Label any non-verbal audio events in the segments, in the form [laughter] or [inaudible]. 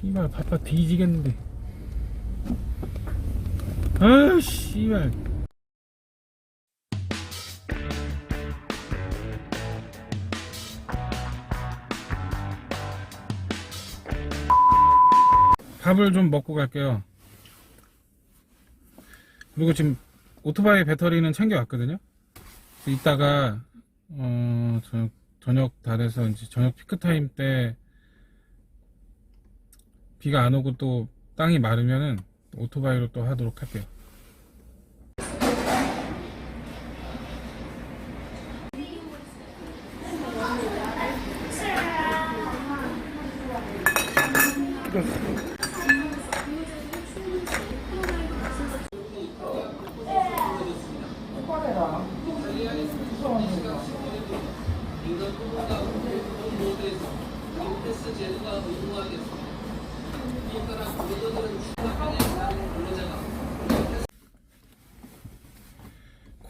씨발 바빠 뒤지겠는데. 아 씨발. 밥을 좀 먹고 갈게요. 그리고 지금 오토바이 배터리는 챙겨왔거든요. 이따가 어, 저, 저녁 다 돼서 이제 저녁 피크 타임 때 비가 안 오고 또 땅이 마르면은 오토바이로 또 하도록 할게요.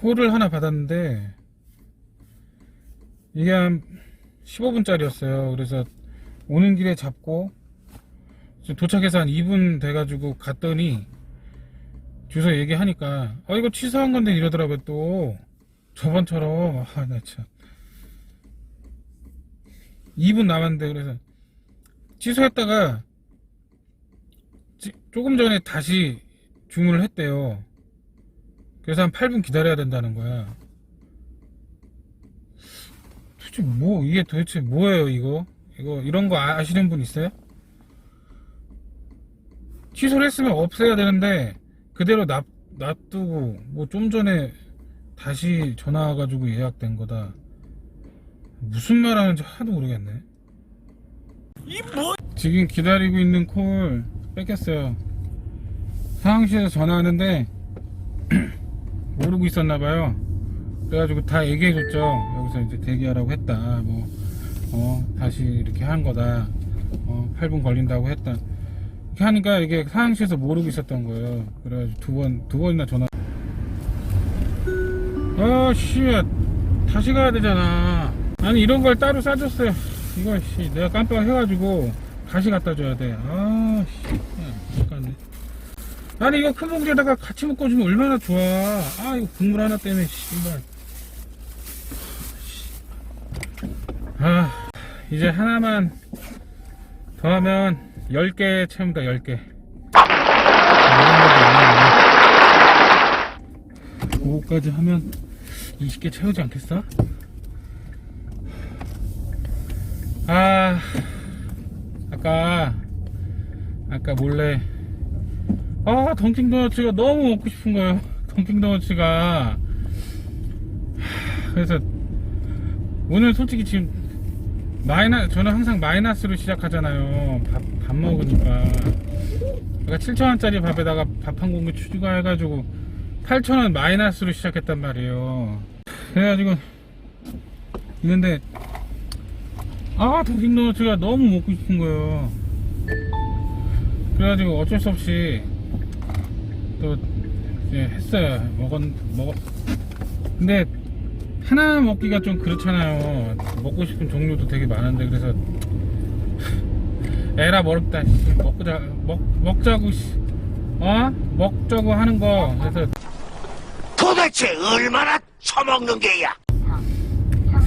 콜을 하나 받았는데 이게 한 15분짜리였어요. 그래서 오는 길에 잡고 도착해서 한 2분 돼가지고 갔더니 주소 얘기하니까 아 이거 취소한 건데 이러더라고요 또 저번처럼 아 나 참 2분 남았는데 그래서 취소했다가 지- 조금 전에 다시 주문을 했대요. 그래서 한 8분 기다려야 된다는 거야. 도대체 뭐, 이게 도대체 뭐예요, 이거? 이거, 이런 거 아- 아시는 분 있어요? 취소를 했으면 없애야 되는데, 그대로 놔, 놔두고, 뭐 좀 전에 다시 전화 와가지고 예약된 거다. 무슨 말 하는지 하나도 모르겠네. 지금 기다리고 있는 콜 뺏겼어요. 상황실에서 전화하는데, [clears throat] 모르고 있었나 봐요. 그래가지고 다 얘기해줬죠. 여기서 이제 대기하라고 했다. 뭐, 어, 다시 이렇게 한 거다. 어, 8분 걸린다고 했다. 이렇게 하니까 이게 상황실에서 모르고 있었던 거예요. 그래가지고 두 번, 두 번이나 전화. 아, 씨. 다시 가야 되잖아. 아니, 이런 걸 따로 싸줬어요. 이거, 씨. 내가 깜빡 해가지고 다시 갖다 줘야 돼. 아, 씨. 아니 이거 큰 봉지에다가 같이 묶어주면 얼마나 좋아. 아 이거 국물 하나 때문에 씨발. 아 이제 하나만 더 하면 10개 채웁니다 10개. 그거까지 하면 20개 채우지 않겠어? 아 아까 아까 몰래 아 던킹도너츠가 너무 먹고 싶은 거예요. 던킹도너츠가. 그래서 오늘 솔직히 지금 마이너 저는 항상 마이너스로 시작하잖아요. 밥, 밥 먹으니까. 제가 7천원짜리 밥에다가 밥 한 공기 추가해가지고 8천원 마이너스로 시작했단 말이에요. 그래가지고 있는데 아 던킹도너츠가 너무 먹고 싶은 거예요. 그래가지고 어쩔 수 없이 또 이제 했어요. 먹었 먹었. 근데 하나 먹기가 좀 그렇잖아요. 먹고 싶은 종류도 되게 많은데 그래서 [laughs] 에라 멀었다. 씨. 먹자 먹 먹자고 씨. 어 먹자고 하는 거 그래서 도대체 얼마나 처먹는 게야?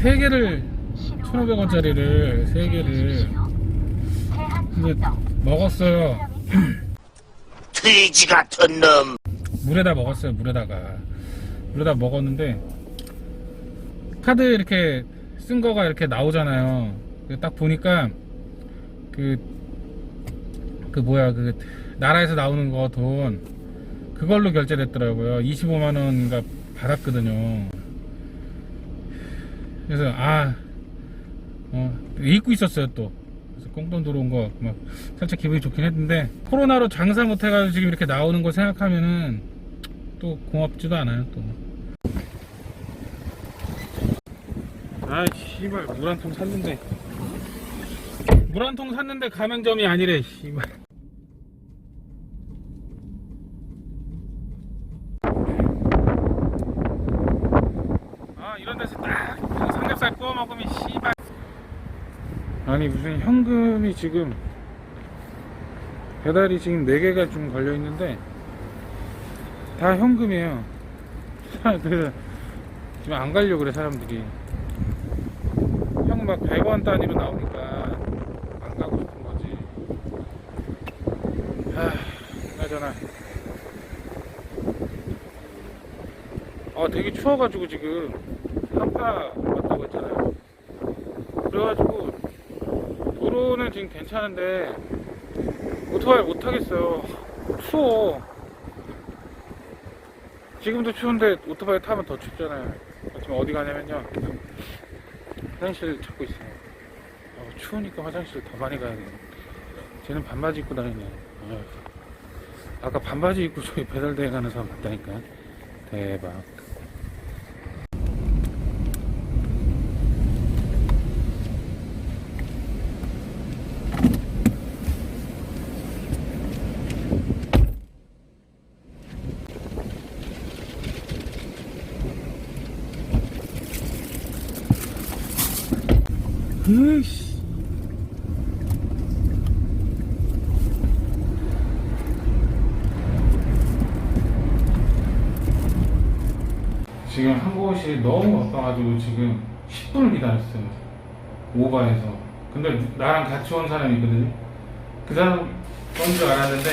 세 개를 1,500원짜리를 세 개를 이제 먹었어요. 돼지 같은 놈. 물에다 먹었어요 물에다가. 물에다 먹었는데 카드 이렇게 쓴 거가 이렇게 나오잖아요. 그딱 보니까 그 그 뭐야 그 나라에서 나오는 거 돈 그걸로 결제됐더라고요. 25만 원인가 받았거든요. 그래서 아 어, 잊고 있었어요 또 꽁돈 들어온 거막 살짝 기분이 좋긴 했는데 코로나로 장사 못해가지고 지금 이렇게 나오는 거 생각하면은 또 고맙지도 않아요 또. 아 씨발 물 한 통 샀는데 물 한 통 샀는데 가맹점이 아니래 씨발. 아 이런 데서 딱 삼겹살 구워 먹으면 씨발 아니 무슨 현금이 지금 배달이 지금 4개가 좀 걸려 있는데 다 현금이에요. 지금 안 가려고 그래 사람들이. 형 막 100원 단위로 나오니까 안 가고 싶은 거지. 하, 그나저나. 아 되게 추워가지고 지금 한파 왔다고 했잖아요. 그래가지고 도로는 지금 괜찮은데 오토바이 못 타겠어요. 추워. 지금도 추운데 오토바이 타면 더 춥잖아요. 지금 어디 가냐면요. 화장실 찾고 있어요. 어, 추우니까 화장실 더 많이 가야 돼요. 쟤는 반바지 입고 다니네. 어휴. 아까 반바지 입고 저기 배달대회 가는 사람 봤다니까. 대박. 으이씨. 지금 한 곳이 너무 바빠가지고 지금 10분을 기다렸어요. 오바해서. 근데 나랑 같이 온 사람이 있거든요. 그 사람 건줄 알았는데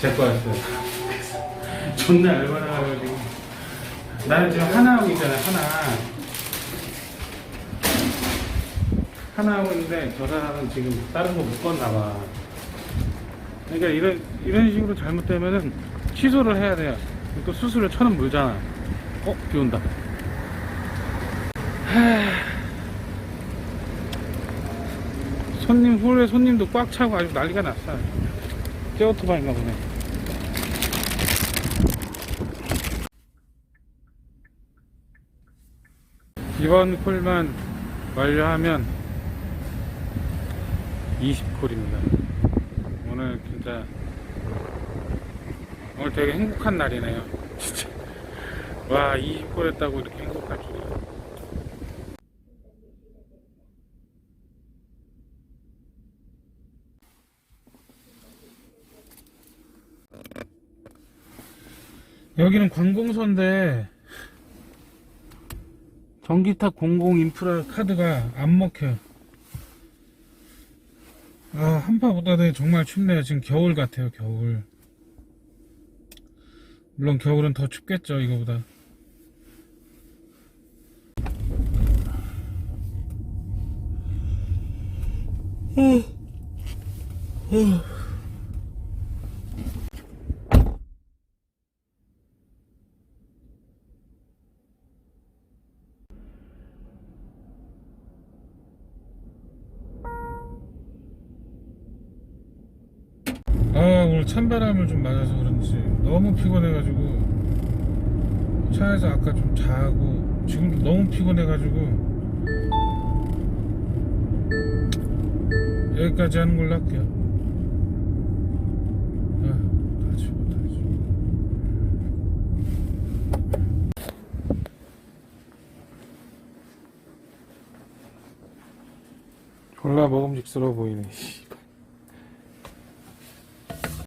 제 거였어요. [laughs] 존나 열받아 가지고 나는 지금 하나 하고 있잖아요. 하나. 하나 하고 있는데 저 사람은 지금 다른 거 묶었나 봐. 그러니까 이런 이런 식으로 잘못되면은 취소를 해야 돼요. 또 수수료 천 원 물잖아. 어? 비 온다. 하... 손님 후에 손님도 꽉 차고 아주 난리가 났어. 제 오토바이인가 보네. 이번 콜만 완료하면 20콜입니다. 오늘 진짜 오늘 되게 행복한 날이네요. [laughs] 진짜 와 20콜 했다고 이렇게 행복할 줄이야. 여기는 관공서인데 전기타 공공 인프라 카드가 안 먹혀. 아, 한파보다는 정말 춥네요. 지금 겨울 같아요, 겨울. 물론 겨울은 더 춥겠죠, 이거보다. 아, 오늘 찬바람을 좀 맞아서 그런지 너무 피곤해가지고 차에서 아까 좀 자고 지금도 너무 피곤해가지고 여기까지 하는 걸로 할게요. 아, 다시 다시. 졸라 먹음직스러워 보이네. 씨.